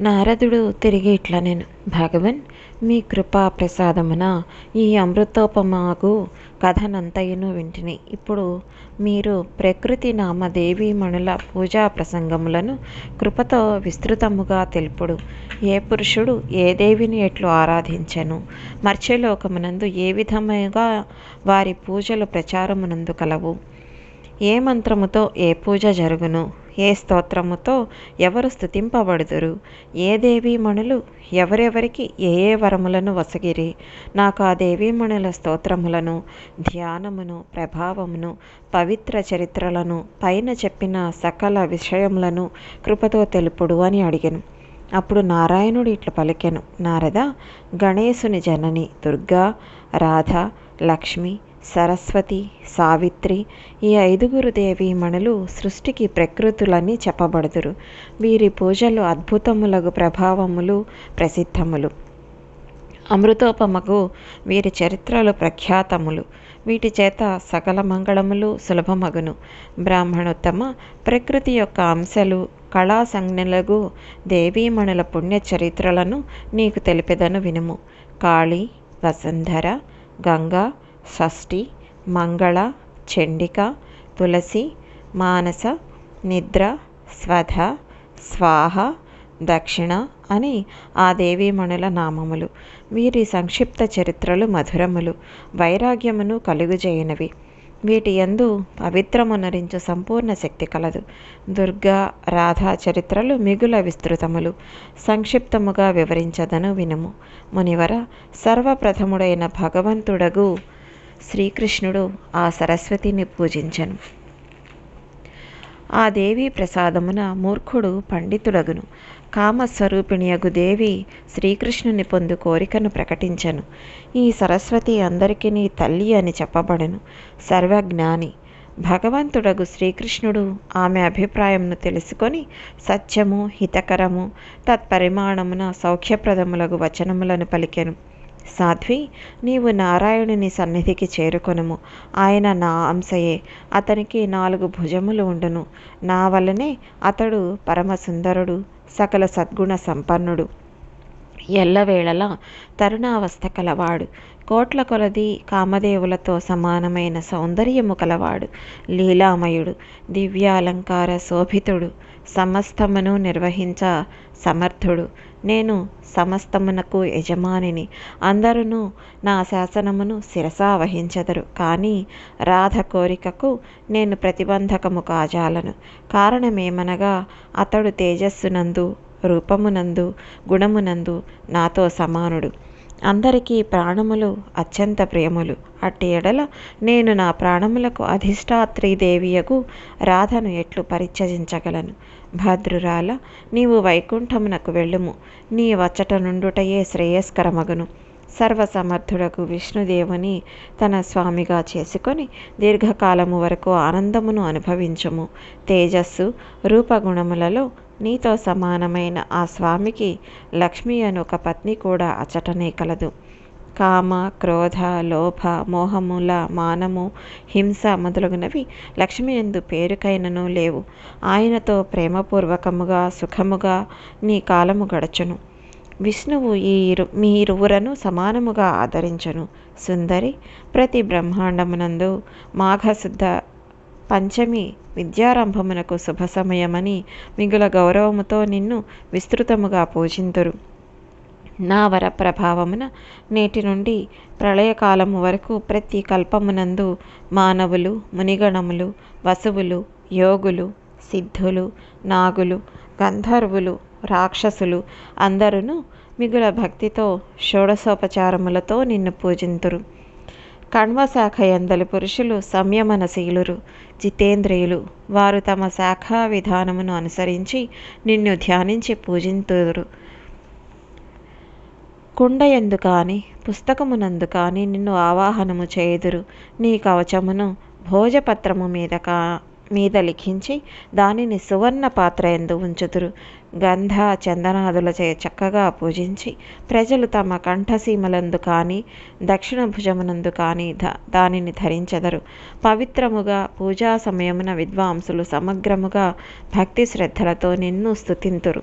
నారదుడు తిరిగి ఇట్లా నేను భగవన్ మీ కృపా ప్రసాదమున ఈ అమృతోపమాగు కథనంతయును వింటిని. ఇప్పుడు మీరు ప్రకృతి నామ దేవీమణుల పూజా ప్రసంగములను కృపతో విస్తృతముగా తెలుపుడు. ఏ పురుషుడు ఏ దేవిని ఎట్లు ఆరాధించెను? మర్త్యలోకమునందు ఏ విధముగా వారి పూజలు ప్రచారమునందు కలవు? ఏ మంత్రముతో ఏ పూజ జరుగును? ఏ స్తోత్రముతో ఎవరు స్థుతింపబడుదురు ఏ దేవీమణులు ఎవరెవరికి ఏ ఏ వరములను వసగిరి? నాకు ఆ దేవీమణుల స్తోత్రములను ధ్యానమును ప్రభావమును పవిత్ర చరిత్రలను పైన చెప్పిన సకల విషయములను కృపతో తెలుపుడు అని అడిగాను. అప్పుడు నారాయణుడు ఇట్లు పలికెను. నారద గణేశుని జనని దుర్గా రాధ లక్ష్మి సరస్వతి సావిత్రి ఈ ఐదుగురు దేవీమణులు సృష్టికి ప్రకృతులని చెప్పబడుదురు. వీరి పూజలు అద్భుతములకు ప్రభావములు ప్రసిద్ధములు. అమృతోపమకు వీరి చరిత్రలు ప్రఖ్యాతములు. వీటి చేత సకల మంగళములు సులభమగును. బ్రాహ్మణోత్తమ ప్రకృతి యొక్క అంశాలు కళా సంజ్ఞలకు దేవీమణుల పుణ్య చరిత్రలను నీకు తెలిపెదను వినుము. కాళీ వసుంధర గంగా షష్ఠి మంగళ చండిక తులసి మానస నిద్ర స్వధ స్వాహ దక్షిణ అని ఆ దేవీమణుల నామములు. వీరి సంక్షిప్త చరిత్రలు మధురములు వైరాగ్యమును కలుగుజేయనవి. వీటి యందు పవిత్రమునరించు సంపూర్ణ శక్తి కలదు. దుర్గా రాధా చరిత్రలు మిగుల విస్తృతములు. సంక్షిప్తముగా వివరించదను వినుము. మునివర సర్వప్రథముడైన భగవంతుడగు శ్రీకృష్ణుడు ఆ సరస్వతిని పూజించను. ఆ దేవి ప్రసాదమున మూర్ఖుడు పండితుడగును. కామస్వరూపిణియగు దేవి శ్రీకృష్ణుని పొందు కోరికను ప్రకటించను. ఈ సరస్వతి అందరికీ తల్లి అని చెప్పబడను. సర్వజ్ఞాని. భగవంతుడగు శ్రీకృష్ణుడు ఆమె అభిప్రాయంను తెలుసుకొని సత్యము హితకరము తత్పరిమాణమున సౌఖ్యప్రదములగు వచనములను పలికెను. సాధ్వి నీవు నారాయణుని సన్నిధికి చేరుకొనుము. ఆయన నా అంశయే. అతనికి నాలుగు భుజములు ఉండును. నా వలనే అతడు పరమసుందరుడు సకల సద్గుణ సంపన్నుడు. ఎల్లవేళలా తరుణావస్థ కలవాడు. కోట్ల కొలది కామదేవులతో సమానమైన సౌందర్యము కలవాడు. లీలామయుడు దివ్యాలంకార శోభితుడు సమస్తమును నిర్వహించ సమర్థుడు. నేను సమస్తమునకు యజమానిని. అందరూ నా శాసనమును శిరసా వహించదరు. కానీ రాధ కోరికకు నేను ప్రతిబంధకము కాజాలను. కారణమేమనగా అతడు తేజస్సునందు రూపమునందు గుణమునందు నాతో సమానుడు. అందరికీ ప్రాణములు అత్యంత ప్రియములు. అట్టి ఎడల నేను నా ప్రాణములకు అధిష్టాత్రిదేవియకు రాధను ఎట్లు పరిత్యజించగలను? భద్రురాల నీవు వైకుంఠమునకు వెళ్ళుము. నీ వచ్చట నుండుటయే శ్రేయస్కరమగును. సర్వసమర్థుడకు విష్ణుదేవుని తన స్వామిగా చేసుకొని దీర్ఘకాలము వరకు ఆనందమును అనుభవించుము. తేజస్సు రూపగుణములలో నీతో సమానమైన ఆ స్వామికి లక్ష్మి అని ఒక పత్ని కూడా అచటనే కలదు. కామ క్రోధ లోభ మోహముల మానము హింస మొదలగునవి లక్ష్మి ఎందు పేరుకైనను లేవు. ఆయనతో ప్రేమపూర్వకముగా సుఖముగా నీ కాలము గడచును. విష్ణువు ఈ ఇరు మీ ఇరువురను సమానముగా ఆదరించను. సుందరి ప్రతి బ్రహ్మాండమునందు మాఘశుద్ధ పంచమి విద్యారంభమునకు శుభ సమయమని మిగుల గౌరవముతో నిన్ను విస్తృతముగా పూజింతురు. నా వర ప్రభావమున నేటి నుండి ప్రళయకాలము వరకు ప్రతి కల్పమునందు మానవులు మునిగణములు వసువులు యోగులు సిద్ధులు నాగులు గంధర్వులు రాక్షసులు అందరును మిగుల భక్తితో షోడశోపచారములతో నిన్ను పూజింతురు. కణ్వశాఖ ఎందలి పురుషులు సంయమనశీలురు. జితేంద్రియులు వారు తమ శాఖా విధానమును అనుసరించి నిన్ను ధ్యానించి పూజింతురు కుండయందు కానీ పుస్తకమునందు కానీ నిన్ను ఆవాహనము చేయుదురు. నీ కవచమును భోజపత్రము మీద కా మీద లిఖించి దానిని సువర్ణ పాత్ర ఎందు ఉంచుదురు. గంధ చందనాదులచే చక్కగా పూజించి ప్రజలు తమ కంఠసీమలందు కానీ దక్షిణ భుజమునందు కానీ ద దానిని ధరించెదరు. పవిత్రముగా పూజా సమయమున విద్వాంసులు సమగ్రముగా భక్తి శ్రద్ధలతో నిన్ను స్థుతింతురు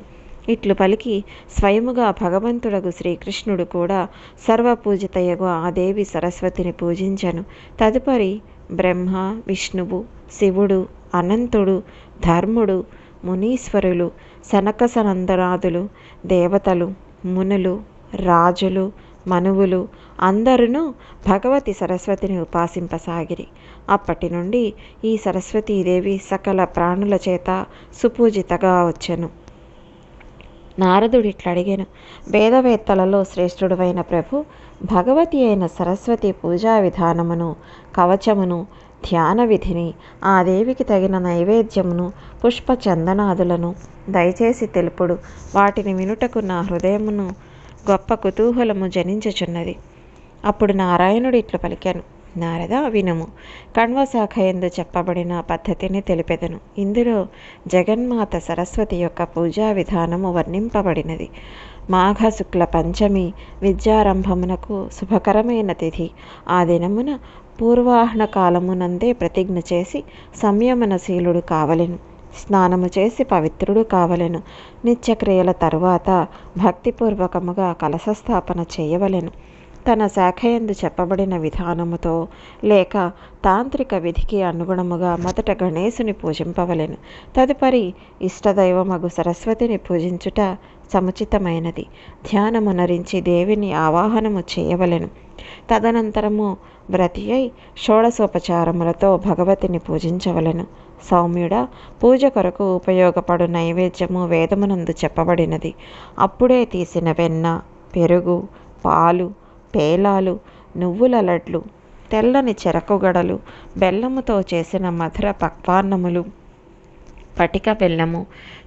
ఇట్లు పలికి స్వయముగా భగవంతుడగు శ్రీకృష్ణుడు కూడా సర్వపూజితయగు ఆ దేవి సరస్వతిని పూజించను. తదుపరి బ్రహ్మ విష్ణువు శివుడు అనంతుడు ధర్ముడు మునీశ్వరులు సనక సనందనాథులు దేవతలు మునులు రాజులు మనువులు అందరూ భగవతి సరస్వతిని ఉపాసింపసాగిరి. అప్పటి నుండి ఈ సరస్వతీదేవి సకల ప్రాణుల చేత సుపూజితగా వచ్చెను. నారదుడు ఇట్లా అడిగాను వేదవేత్తలలో శ్రేష్ఠుడువైన ప్రభు భగవతి అయిన సరస్వతి పూజా విధానమును కవచమును ధ్యాన విధిని ఆ దేవికి తగిన నైవేద్యమును పుష్ప చందనాదులను దయచేసి తెలుపుడు. వాటిని వినుటకు నా హృదయమును గొప్ప కుతూహలము జనించుచున్నది. అప్పుడు నారాయణుడు ఇట్లు పలికాను. నారద వినుము. కణ్వశాఖ ఎందు చెప్పబడిన పద్ధతిని తెలిపెదను. ఇందులో జగన్మాత సరస్వతి యొక్క పూజా విధానము వర్ణింపబడినది. మాఘ శుక్ల పంచమి విద్యారంభమునకు శుభకరమైన తిథి. ఆ దినమున పూర్వాహ్న కాలమునందే ప్రతిజ్ఞ చేసి సంయమనశీలుడు కావలెను. స్నానము చేసి పవిత్రుడు కావలెను. నిత్యక్రియల తరువాత భక్తిపూర్వకముగా కలశస్థాపన చేయవలెను. తన శాఖయందు చెప్పబడిన విధానముతో లేక తాంత్రిక విధికి అనుగుణముగా మొదట గణేశుని పూజింపవలెను. తదుపరి ఇష్టదైవమగు సరస్వతిని పూజించుట సముచితమైనది. ధ్యానమునరించి దేవిని ఆవాహనము చేయవలెను. తదనంతరము వ్రతి అయి షోడసోపచారములతో భగవతిని పూజించవలెను. సౌమ్యుడ పూజ కొరకు ఉపయోగపడు నైవేద్యము వేదమునందు చెప్పబడినది. అప్పుడే తీసిన వెన్న పెరుగు పాలు పేలాలు నువ్వుల లడ్లు తెల్లని చెరకుగడలు బెల్లముతో చేసిన మధుర పక్వాన్నములు పటిక బెల్లము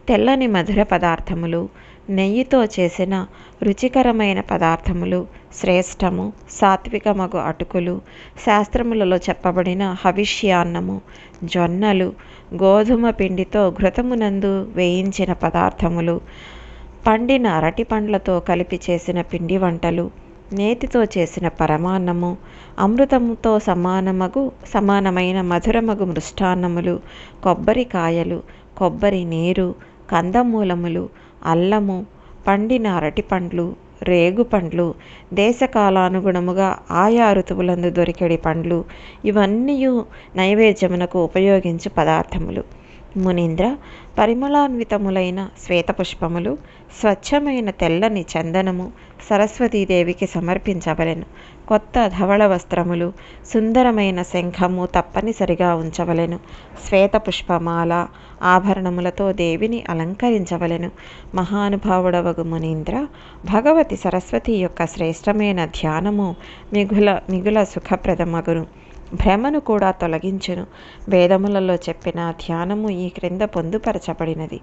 తెల్లని మధుర పదార్థములు నెయ్యితో చేసిన రుచికరమైన పదార్థములు శ్రేష్టము సాత్వికమగు అటుకులు శాస్త్రములలో చెప్పబడిన హవిష్యాన్నము జొన్నలు గోధుమ పిండితో ఘృతమునందు వేయించిన పదార్థములు పండిన అరటి పండ్లతో కలిపి చేసిన పిండి వంటలు నేతితో చేసిన పరమాన్నము అమృతముతో సమానమగు సమానమైన మధురమగు మృష్టాన్నములు కొబ్బరికాయలు కొబ్బరి నీరు కందమూలములు అల్లము పండిన అరటి పండ్లు రేగు పండ్లు దేశకాలానుగుణముగా ఆయా ఋతువులందు దొరికెడి పండ్లు ఇవన్నీ నైవేద్యమునకు ఉపయోగించు పదార్థములు. మునీంద్ర పరిమళాన్వితములైన శ్వేతపుష్పములు స్వచ్ఛమైన తెల్లని చందనము సరస్వతీదేవికి సమర్పించవలెను కొత్త ధవళ వస్త్రములు సుందరమైన శంఖము తప్పనిసరిగా ఉంచవలెను. శ్వేత పుష్పమాల ఆభరణములతో దేవిని అలంకరించవలెను. మహానుభావుడవగు మునీంద్ర భగవతి సరస్వతి యొక్క శ్రేష్టమైన ధ్యానము మిగుల మిగుల సుఖప్రదమగును. భ్రమను కూడా తొలగించును. వేదములలో చెప్పిన ధ్యానము ఈ క్రింద పొందుపరచబడినది.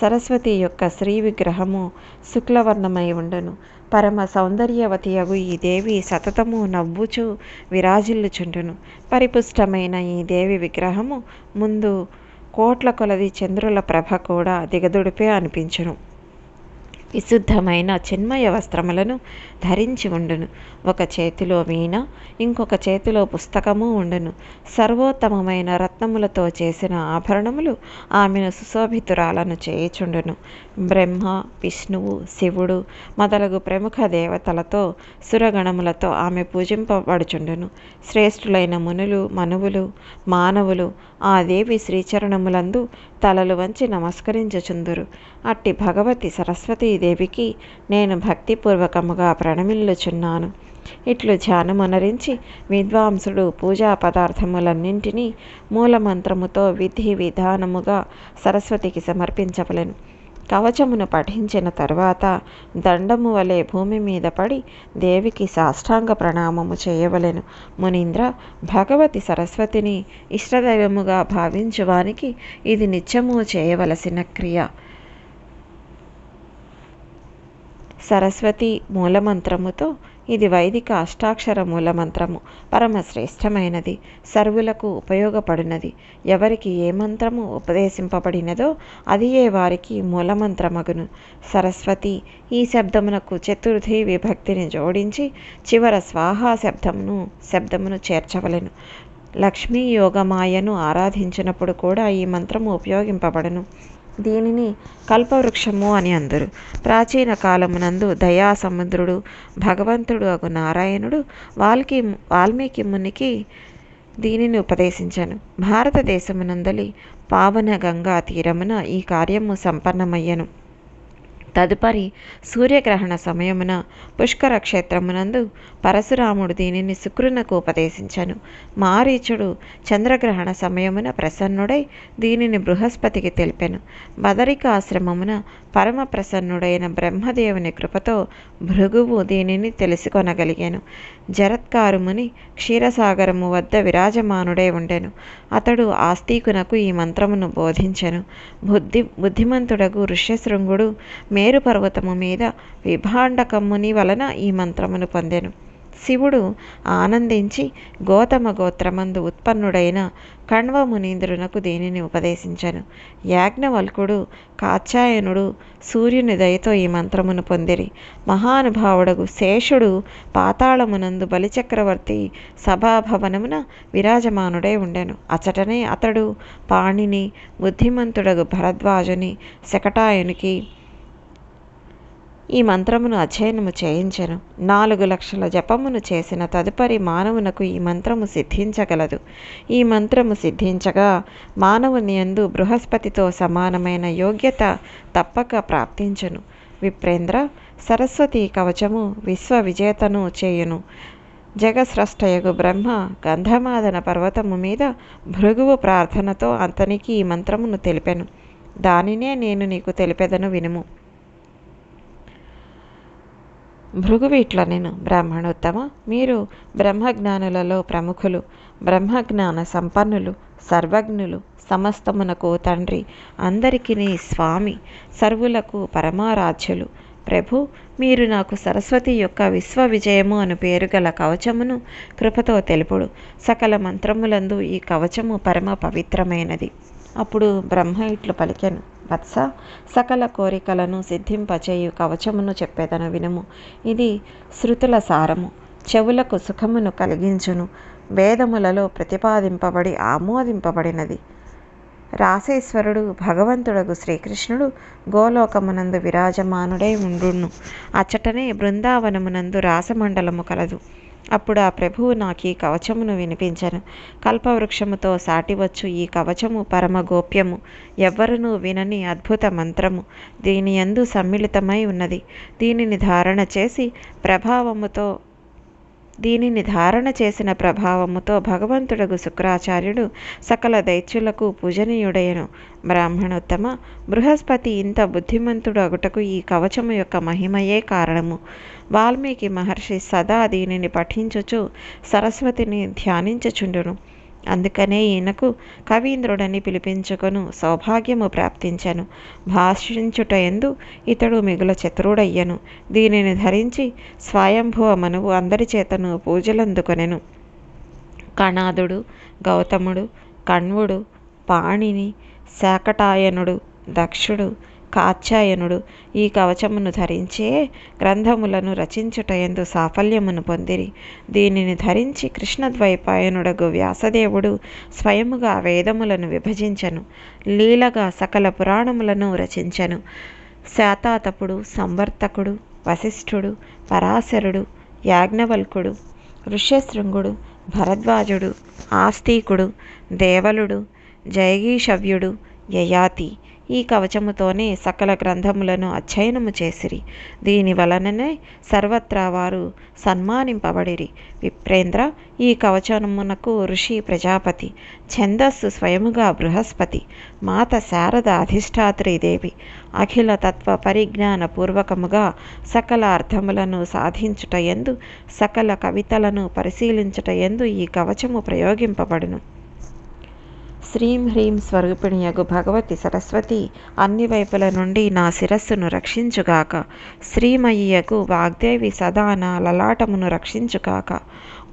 సరస్వతి యొక్క శ్రీ విగ్రహము శుక్లవర్ణమై ఉండను. పరమ సౌందర్యవతియగు ఈ దేవి సతతము నవ్వుచు విరాజిల్లుచుండును. పరిపుష్టమైన ఈ దేవి విగ్రహము ముందు కోట్ల కొలది చంద్రుల ప్రభ కూడా దిగదుడిపే అనిపించును. విశుద్ధమైన చిన్మయ వస్త్రములను ధరించి ఉండును. ఒక చేతిలో వీణ ఇంకొక చేతిలో పుస్తకము ఉండును. సర్వోత్తమమైన రత్నములతో చేసిన ఆభరణములు ఆమెను సుశోభితురాలను చేయుచుండును. బ్రహ్మ విష్ణువు శివుడు మొదలగు ప్రముఖ దేవతలతో సురగణములతో ఆమె పూజింపబడుచుండును. శ్రేష్ఠులైన మునులు మనువులు మానవులు ఆ దేవి శ్రీచరణములందు తలలు వంచి నమస్కరించుచుందురు. అట్టి భగవతి శ్రీదేవికి నేను భక్తిపూర్వకముగా ప్రణమిల్లుచున్నాను. ఇట్లు ధ్యానమునరించి విద్వాంసుడు పూజా పదార్థములన్నింటినీ మూలమంత్రముతో విధి విధానముగా సరస్వతికి సమర్పించవలెను. కవచమును పఠించిన తర్వాత దండము వలె భూమి మీద పడి దేవికి సాష్టాంగ ప్రణామము చేయవలెను. మునీంద్ర భగవతి సరస్వతిని ఇష్టదైవముగా భావించువానికి ఇది నిత్యము చేయవలసిన క్రియ. సరస్వతి మూలమంత్రముతో ఇది వైదిక అష్టాక్షర మూలమంత్రము పరమశ్రేష్టమైనది సర్వులకు ఉపయోగపడినది. ఎవరికి ఏ మంత్రము ఉపదేశింపబడినదో అది ఏ వారికి మూలమంత్రమగును. సరస్వతి ఈ శబ్దమునకు చతుర్థి విభక్తిని జోడించి చివర స్వాహా శబ్దమును శబ్దమును చేర్చవలెను. లక్ష్మీ యోగమాయను ఆరాధించినప్పుడు కూడా ఈ మంత్రము ఉపయోగింపబడను. దీనిని కల్పవృక్షము అని అందరు. ప్రాచీన కాలమునందు దయాసముద్రుడు భగవంతుడు అగు నారాయణుడు వాల్కి వాల్మీకి మునికి దీనిని ఉపదేశించాను. భారతదేశమునందలి పావన గంగా తీరమున ఈ కార్యము సంపన్నమయ్యను. తదుపరి సూర్యగ్రహణ సమయమున పుష్కర క్షేత్రమునందు పరశురాముడు దీనిని శుక్రునకు ఉపదేశించాను. మారీచుడు చంద్రగ్రహణ సమయమున ప్రసన్నుడై దీనిని బృహస్పతికి తెలిపెను. బదరికాశ్రమమున పరమ ప్రసన్నుడైన బ్రహ్మదేవుని కృపతో భృగువు దీనిని తెలుసుకొనగలిగాను. జరత్కారుముని క్షీరసాగరము వద్ద విరాజమానుడై ఉండెను. అతడు ఆస్తికునకు ఈ మంత్రమును బోధించెను. బుద్ధి బుద్ధిమంతుడగు ఋష్యశృంగుడు మే మేరు పర్వతము మీద విభాండకమ్ముని వలన ఈ మంత్రమును పొందెను. శివుడు ఆనందించి గోతమ గోత్రమందు ఉత్పన్నుడైన కణ్వ మునీంద్రునకు దీనిని ఉపదేశించను. యాజ్ఞవల్కుడు కాచాయనుడు సూర్యుని దయతో ఈ మంత్రమును పొందిరి. మహానుభావుడగు శేషుడు పాతాళమునందు బలిచక్రవర్తి సభాభవనమున విరాజమానుడై ఉండెను. అచటనే అతడు పాణిని బుద్ధిమంతుడగు భరద్వాజుని శకటాయునికి ఈ మంత్రమును అధ్యయనము చేయించెను. నాలుగు లక్షల జపమును చేసిన తదుపరి మానవునకు ఈ మంత్రము సిద్ధించగలదు. ఈ మంత్రము సిద్ధించగా మానవుని యందు బృహస్పతితో సమానమైన యోగ్యత తప్పక ప్రాప్తించును. విప్రేంద్ర సరస్వతి కవచము విశ్వ విజేతను చేయును. జగస్రష్టయగు బ్రహ్మ గంధమాదన పర్వతము మీద భృగువు ప్రార్థనతో అతనికి ఈ మంత్రమును తెలిపెను. దానినే నేను నీకు తెలిపెదను వినుము. భృగువీట్ల నేను బ్రాహ్మణోత్తమ. మీరు బ్రహ్మజ్ఞానులలో ప్రముఖులు బ్రహ్మజ్ఞాన సంపన్నులు సర్వజ్ఞులు సమస్తమునకు తండ్రి అందరికీ స్వామి సర్వులకు పరమారాధ్యులు. ప్రభు మీరు నాకు సరస్వతి యొక్క విశ్వ విజయము అను పేరు గల కవచమును కృపతో తెలుపుడు. సకల మంత్రములందు ఈ కవచము పరమ పవిత్రమైనది. అప్పుడు బ్రహ్మ ఇట్లు పలికెను. వత్స సకల కోరికలను సిద్ధింపచేయు కవచమును చెప్పేదను వినుము. ఇది శృతుల సారము. చెవులకు సుఖమును కలిగించును. వేదములలో ప్రతిపాదింపబడి ఆమోదింపబడినది. రాసేశ్వరుడు భగవంతుడగు శ్రీకృష్ణుడు గోలోకమునందు విరాజమానుడై ఉండును. అచ్చటనే బృందావనమునందు రాసమండలము కలదు. అప్పుడు ఆ ప్రభువు నాకు ఈ కవచమును వినిపించను. కల్పవృక్షముతో సాటివచ్చు ఈ కవచము పరమ గోప్యము ఎవ్వరునూ వినని అద్భుత మంత్రము. దీని ఎందు సమ్మిళితమై ఉన్నది. దీనిని ధారణ చేసి ప్రభావముతో దీనిని ధారణ చేసిన ప్రభావముతో భగవంతుడగు శుక్రాచార్యుడు సకల దైత్యులకు పూజనీయుడయను బ్రాహ్మణోత్తమ బృహస్పతి ఇంత బుద్ధిమంతుడు అగుటకు ఈ కవచము యొక్క మహిమయే కారణము. వాల్మీకి మహర్షి సదా దీనిని పఠించుచు సరస్వతిని ధ్యానించుచుండును. అందుకనే ఈయనకు కవీంద్రుడని పిలిపించుకొను సౌభాగ్యము ప్రాప్తించను. భాషించుట ఎందు ఇతడు మిగుల చతురుడయ్యను దీనిని ధరించి స్వయంభువ మనువు అందరి చేతను పూజలందుకొనెను. కణాదుడు గౌతముడు కణ్వుడు పాణిని శాకటాయనుడు దక్షుడు కాత్యాయనుడు ఈ కవచమును ధరించే గ్రంథములను రచించుట ఎందు సాఫల్యమును పొందిరి. దీనిని ధరించి కృష్ణద్వైపాయనుడగు వ్యాసదేవుడు స్వయముగా వేదములను విభజించను లీలగా సకల పురాణములను రచించను. శాతాతపుడు సంవర్తకుడు వశిష్ఠుడు పరాశరుడు యాజ్ఞవల్కుడు ఋష్యశృంగుడు భరద్వాజుడు ఆస్తికుడు దేవలుడు జయగీషవ్యుడు యయాతి ఈ కవచముతోనే సకల గ్రంథములను అధ్యయనము చేసిరి. దీని వలననే సర్వత్రా వారు సన్మానింపబడిరి. విప్రేంద్ర ఈ కవచమునకు ఋషి ప్రజాపతి ఛందస్సు స్వయముగా బృహస్పతి మాత శారద అధిష్టాత్రిదేవి అఖిల తత్వ పరిజ్ఞాన పూర్వకముగా సకల అర్థములను సాధించుట ఎందు సకల కవితలను పరిశీలించుట ఎందు ఈ కవచము ప్రయోగింపబడును. శ్రీం హ్రీం స్వరూపిణియగు భగవతి సరస్వతి అన్ని వైపుల నుండి నా శిరస్సును రక్షించుగాక. శ్రీమయ్యకు వాగ్దేవి సదా నా లలాటమును రక్షించుగాక.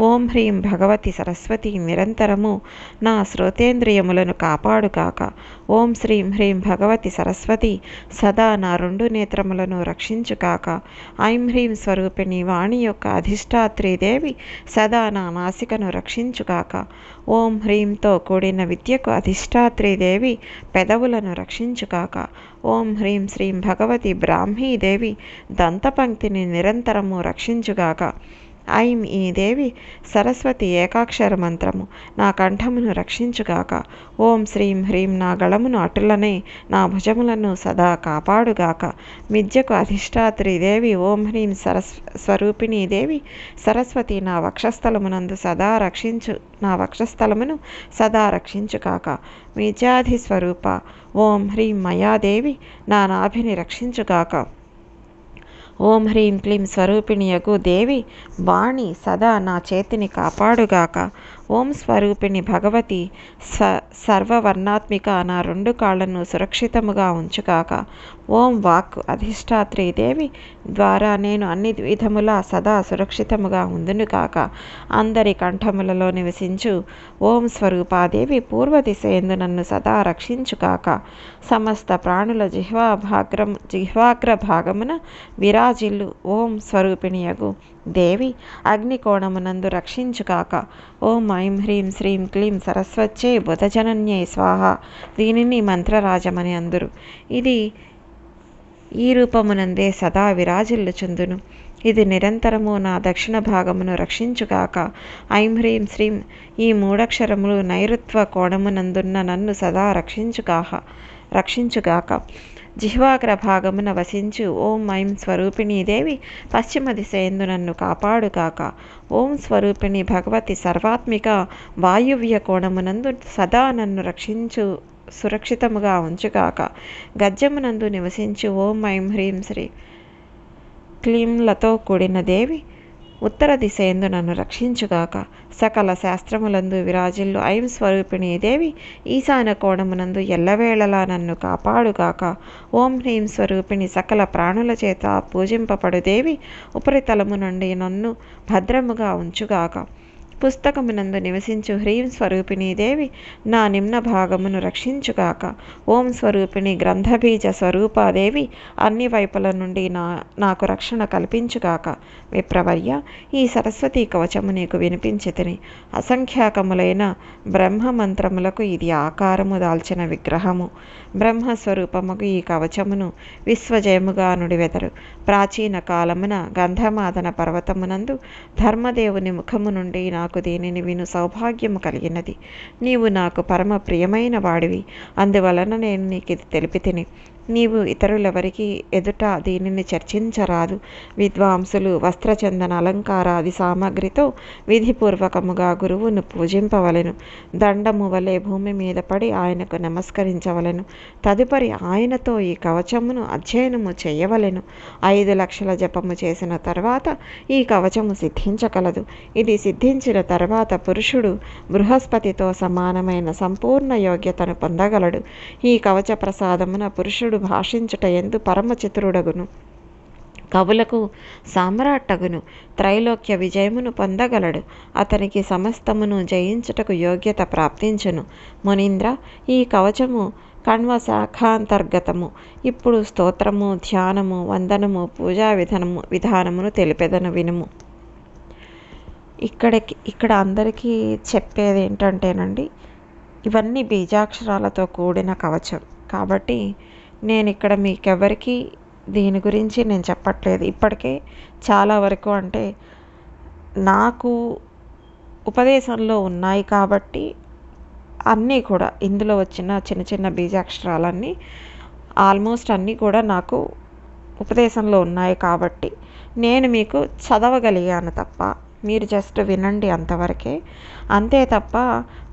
ఓం హ్రీం భగవతి సరస్వతి నిరంతరము. నా శ్రోతేంద్రియములను కాపాడుగాక. ఓం శ్రీం హ్రీం భగవతి సరస్వతి సదా నా రెండు నేత్రములను రక్షించుగాక. ఐం హ్రీం స్వరూపిణి వాణి యొక్క అధిష్టాత్రిదేవి సదా నా నాసికను రక్షించుగాక. ఓం హ్రీంతో కూడిన విద్యకు అధిష్టాత్రిదేవి పెదవులను రక్షించుగాక. ఓం హ్రీం శ్రీం భగవతి బ్రాహ్మీదేవి దంతపంక్తిని నిరంతరము రక్షించుగాక. ఐం ఈ దేవి సరస్వతి ఏకాక్షర మంత్రము. నా కంఠమును రక్షించుగాక. ఓం శ్రీం హ్రీం నా గళమును అటులనే. నా భుజములను సదా కాపాడుగాక. మిద్యకు అధిష్టాత్రి దేవి ఓం హ్రీం సరస్ స్వరూపిణీ దేవి సరస్వతి నా వక్షస్థలమునందు సదా రక్షించు నా వక్షస్థలమును సదా రక్షించుగాక. విద్యాధి స్వరూప ఓం హ్రీం మయాదేవి నా నాభిని రక్షించుగాక. ఓం హ్రీం క్లీం స్వరూపిణియగు దేవి వాణి సదా నా చేతిని కాపాడుగాక. ఓం స్వరూపిణి భగవతి స సర్వవర్ణాత్మిక నా రెండు కాళ్ళను సురక్షితముగా ఉంచుగాక. ఓం వాక్ అధిష్టాత్రి దేవి ద్వారా నేను అన్ని విధములా సదా సురక్షితముగా ఉందునుగాక అందరి కంఠములలో నివసించు ఓం స్వరూపాదేవి పూర్వ దిశ నన్ను సదా రక్షించుగాక. సమస్త ప్రాణుల జిహ్వాభాగ్రం జిహ్వాగ్ర భాగమున విరాజిల్లు ఓం స్వరూపిణియగు దేవి అగ్నికోణమునందు రక్షించుకాక ఓం ఐం హ్రీం శ్రీం క్లీం సరస్వచ్చే బుధజనన్యే స్వాహ. దీనిని మంత్రరాజమని అందరు. ఇది ఈ రూపమునందే సదా విరాజిల్లుచుందును. ఇది నిరంతరము నా దక్షిణ భాగమును రక్షించుగాక. ఐం హ్రీం శ్రీం ఈ మూడక్షరములు నైరుత్వ కోణమునందున్న నన్ను సదా రక్షించుగాక రక్షించుగాక. జిహ్వాగ్ర భాగమున వసించు. ఓం ఐం స్వరూపిణీ దేవి పశ్చిమ దిశ ఎందు నన్ను కాపాడుగాక. ఓం స్వరూపిణి భగవతి సర్వాత్మిక వాయువ్య కోణమునందు సదా నన్ను రక్షించు సురక్షితముగా ఉంచుగాక. గజ్జమునందు నివసించు. ఓం ఐం హ్రీం శ్రీ క్లీంలతో కూడిన దేవి ఉత్తర దిశ ఎందు నన్ను రక్షించుగాక. సకల శాస్త్రములందు విరాజిల్లు ఐం స్వరూపిణి దేవి ఈశాన కోణమునందు ఎల్లవేళలా నన్ను కాపాడుగాక. ఓం హ్రీం స్వరూపిణి సకల ప్రాణుల చేత పూజింపబడు దేవి ఉపరితలము నుండి నన్ను భద్రముగా ఉంచుగాక. పుస్తకమునందు నివసించు హ్రీం స్వరూపిణీ దేవి నా నిమ్న భాగమును రక్షించుగాక. ఓం స్వరూపిణి గ్రంథబీజ స్వరూపాదేవి అన్ని వైపుల నుండి నా నాకు రక్షణ కల్పించుగాక. విప్రవర్య ఈ సరస్వతి కవచము నీకు వినిపించితిని. అసంఖ్యాకములైన బ్రహ్మ మంత్రములకు ఇది ఆకారము దాల్చిన విగ్రహము. బ్రహ్మస్వరూపముకు ఈ కవచమును విశ్వజయముగా నుడివెదరు. ప్రాచీన కాలమున గంధమాదన పర్వతమునందు ధర్మదేవుని ముఖము నుండి నాకు దీనిని విను సౌభాగ్యము కలిగినది. నీవు నాకు పరమ ప్రియమైన వాడివి. అందువలన నేను నీకు ఇది తెలిపితిని నీవు ఇతరులెవరికి ఎదుట దీనిని చర్చించరాదు. విద్వాంసులు వస్త్రచందన అలంకారాది సామగ్రితో విధిపూర్వకముగా గురువును పూజింపవలెను. దండము వలె భూమి మీద పడి ఆయనకు నమస్కరించవలెను. తదుపరి ఆయనతో ఈ కవచమును అధ్యయనము చేయవలెను. ఐదు లక్షల జపము చేసిన తర్వాత ఈ కవచము సిద్ధించగలదు ఇది సిద్ధించిన తర్వాత పురుషుడు బృహస్పతితో సమానమైన సంపూర్ణ యోగ్యతను పొందగలడు. ఈ కవచ ప్రసాదమున పురుషుడు భాషించుట ఎందు పరమచతురుడగును. కవులకు సామ్రాట్టగును. త్రైలోక్య విజయమును పొందగలడు. అతనికి సమస్తమును జయించుటకు యోగ్యత ప్రాప్తించును. మునీంద్ర ఈ కవచము కణ్వ శాఖాంతర్గతము ఇప్పుడు స్తోత్రము ధ్యానము వందనము పూజా విధానము విధానమును తెలిపెదను వినుము. ఇక్కడికి ఇక్కడ అందరికీ చెప్పేది ఏంటంటేనండి ఇవన్నీ బీజాక్షరాలతో కూడిన కవచం. కాబట్టి నేను ఇక్కడ మీకెవరికి దీని గురించి నేను చెప్పట్లేదు. ఇప్పటికే చాలా వరకు అంటే నాకు ఉపదేశంలో ఉన్నాయి కాబట్టి అన్నీ కూడా ఇందులో వచ్చిన చిన్న చిన్న బీజాక్షరాలన్నీ ఆల్మోస్ట్ అన్నీ కూడా నాకు ఉపదేశంలో ఉన్నాయి కాబట్టి నేను మీకు చదవగలిగాను తప్ప మీరు జస్ట్ వినండి అంతవరకే. అంతే తప్ప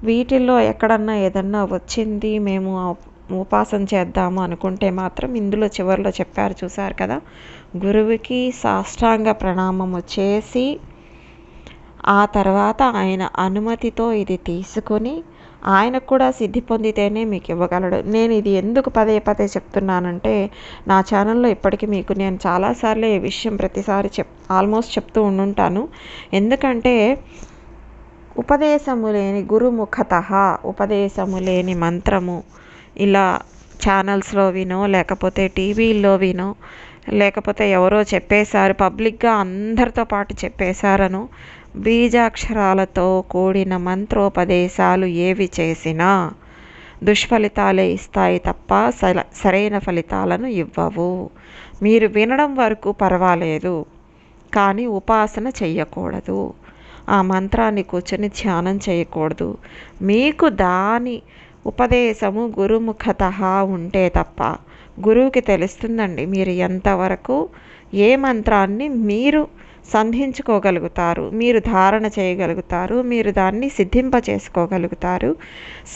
వీటిల్లో ఎక్కడన్నా ఏదన్నా వచ్చింది మేము ఉపాసన చేద్దాము అనుకుంటే మాత్రం ఇందులో చివరిలో చెప్పారు చూసారు కదా. గురువుకి సాష్టాంగ ప్రణామము చేసి ఆ తర్వాత ఆయన అనుమతితో ఇది తీసుకొని ఆయనకు కూడా సిద్ధి పొందితేనే మీకు ఇవ్వగలడు. నేను ఇది ఎందుకు పదే పదే చెప్తున్నానంటే నా ఛానల్లో ఇప్పటికీ మీకు నేను చాలాసార్లు ఈ విషయం ప్రతిసారి చెప్ ఆల్మోస్ట్ చెప్తూ ఉండుంటాను. ఎందుకంటే ఉపదేశము లేని గురుముఖత ఉపదేశము లేని మంత్రము ఇలా ఛానల్స్లో వినో లేకపోతే టీవీల్లో వినో లేకపోతే ఎవరో చెప్పేశారు పబ్లిక్గా అందరితో పాటు చెప్పేశారను బీజాక్షరాలతో కూడిన మంత్రోపదేశాలు ఏవి చేసినా దుష్ఫలితాలే ఇస్తాయి తప్ప సరైన ఫలితాలను ఇవ్వవు. మీరు వినడం వరకు పర్వాలేదు కానీ ఉపాసన చెయ్యకూడదు. ఆ మంత్రాన్ని కూర్చొని ధ్యానం చేయకూడదు. మీకు దాని ఉపదేశము గురుముఖత ఉంటే తప్ప గురువుకి తెలుస్తుందండి మీరు ఎంతవరకు ఏ మంత్రాన్ని మీరు సంధించుకోగలుగుతారు మీరు ధారణ చేయగలుగుతారు మీరు దాన్ని సిద్ధింప చేసుకోగలుగుతారు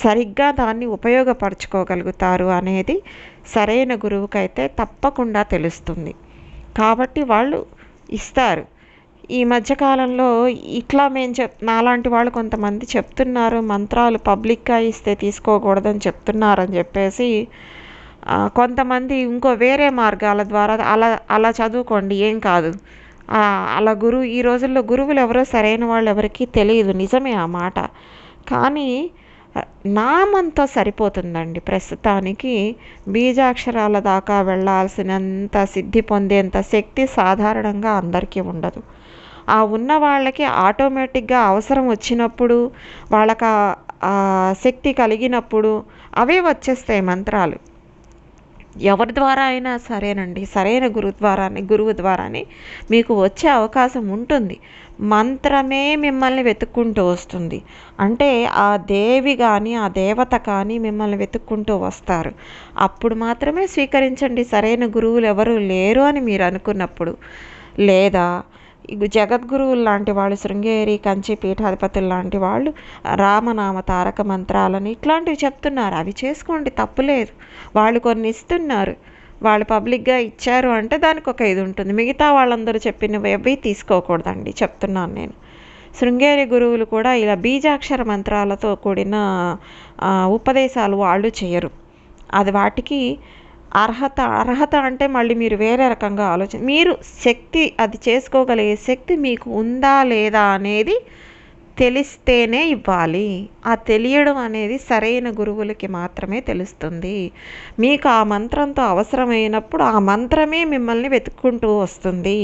సరిగ్గా దాన్ని ఉపయోగపరచుకోగలుగుతారు అనేది సరైన గురువుకైతే తప్పకుండా తెలుస్తుంది. కాబట్టి వాళ్ళు ఇస్తారు. ఈ మధ్యకాలంలో ఇట్లా మేము చెప్ నాలాంటి వాళ్ళు కొంతమంది చెప్తున్నారు మంత్రాలు పబ్లిక్గా ఇస్తే తీసుకోకూడదని చెప్తున్నారని చెప్పేసి కొంతమంది ఇంకో వేరే మార్గాల ద్వారా అలా అలా చదువుకోండి ఏం కాదు. అలా గురువు ఈ రోజుల్లో గురువులు ఎవరో సరైన వాళ్ళు ఎవరికీ తెలియదు నిజమే ఆ మాట. కానీ నామంతో సరిపోతుందండి ప్రస్తుతానికి. బీజాక్షరాల దాకా వెళ్ళాల్సినంత సిద్ధి పొందేంత శక్తి సాధారణంగా అందరికీ ఉండదు. ఆ ఉన్న వాళ్ళకి ఆటోమేటిక్గా అవసరం వచ్చినప్పుడు వాళ్ళకి శక్తి కలిగినప్పుడు అవే వచ్చేస్తాయి మంత్రాలు. ఎవరి ద్వారా అయినా సరేనండి. సరైన గురు ద్వారానే గురువు ద్వారానే మీకు వచ్చే అవకాశం ఉంటుంది. మంత్రమే మిమ్మల్ని వెతుక్కుంటూ వస్తుంది. అంటే ఆ దేవి కానీ ఆ దేవత కానీ మిమ్మల్ని వెతుక్కుంటూ వస్తారు. అప్పుడు మాత్రమే స్వీకరించండి. సరైన గురువులు ఎవరు లేరు అని మీరు అనుకున్నప్పుడు. లేదా జగద్గురువులు లాంటి వాళ్ళు శృంగేరి కంచి పీఠాధిపతులు లాంటి వాళ్ళు రామనామ తారక మంత్రాలని ఇట్లాంటివి చెప్తున్నారు. అవి చేసుకోండి తప్పులేదు వాళ్ళు కొన్ని ఇస్తున్నారు. వాళ్ళు పబ్లిక్గా ఇచ్చారు అంటే దానికి ఒక ఇది ఉంటుంది. మిగతా వాళ్ళందరూ చెప్పినవి అవి తీసుకోకూడదండి చెప్తున్నాను నేను. శృంగేరి గురువులు కూడా ఇలా బీజాక్షర మంత్రాలతో కూడిన ఉపదేశాలు వాళ్ళు చేయరు. అది వాటికి అర్హత అర్హత అంటే మళ్ళీ మీరు వేరే రకంగా ఆలోచన మీరు శక్తి అది చేసుకోగలిగే శక్తి మీకు ఉందా లేదా అనేది తెలిస్తేనే ఇవ్వాలి. ఆ తెలియడం అనేది సరైన గురువులకి మాత్రమే తెలుస్తుంది. మీకు ఆ మంత్రంతో అవసరమైనప్పుడు ఆ మంత్రమే మిమ్మల్ని వెతుక్కుంటూ వస్తుంది.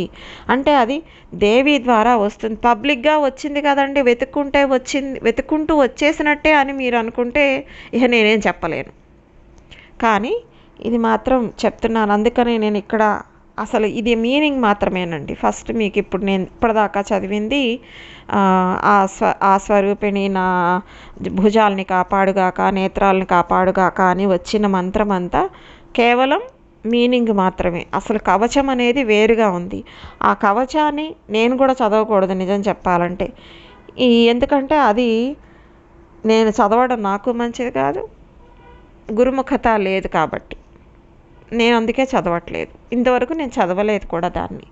అంటే అది దేవి ద్వారా వస్తుంది. పబ్లిక్గా వచ్చింది కదండి వెతుక్కుంటే వచ్చింది వెతుక్కుంటూ వచ్చేసినట్టే అని మీరు అనుకుంటే ఇక నేనేం చెప్పలేను. కానీ ఇది మాత్రం చెప్తున్నాను. అందుకని నేను ఇక్కడ అసలు ఇది మీనింగ్ మాత్రమేనండి. ఫస్ట్ మీకు ఇప్పుడు నేను ఇప్పటిదాకా చదివింది ఆ స్వ ఆ స్వరూపిణి నా భుజాల్ని కాపాడుగాక నేత్రాలను కాపాడుగాక అని వచ్చిన మంత్రం అంతా కేవలం మీనింగ్ మాత్రమే. అసలు కవచం అనేది వేరుగా ఉంది. ఆ కవచాన్ని నేను కూడా చదవకూడదు నిజం చెప్పాలంటే. ఈ ఎందుకంటే అది నేను చదవడం నాకు మంచిది కాదు గురుముఖత లేదు కాబట్టి. నేను అందుకే చదవట్లేదు. ఇంతవరకు నేను చదవలేదు కూడా దాన్ని.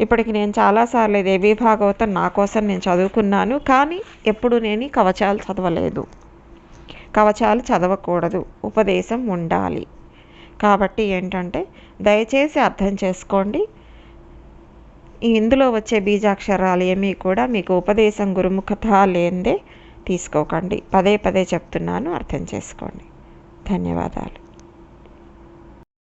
ఇప్పటికి నేను చాలాసార్లు దేవి భాగవతం నా కోసం నేను చదువుకున్నాను. కానీ ఎప్పుడు నేను కవచాలు చదవలేదు. కవచాలు చదవకూడదు. ఉపదేశం ఉండాలి. కాబట్టి ఏంటంటే దయచేసి అర్థం చేసుకోండి. ఇందులో వచ్చే బీజాక్షరాలు ఏమీ కూడా మీకు ఉపదేశం గురుముఖత లేందే తీసుకోకండి. పదే పదే చెప్తున్నాను అర్థం చేసుకోండి. ధన్యవాదాలు.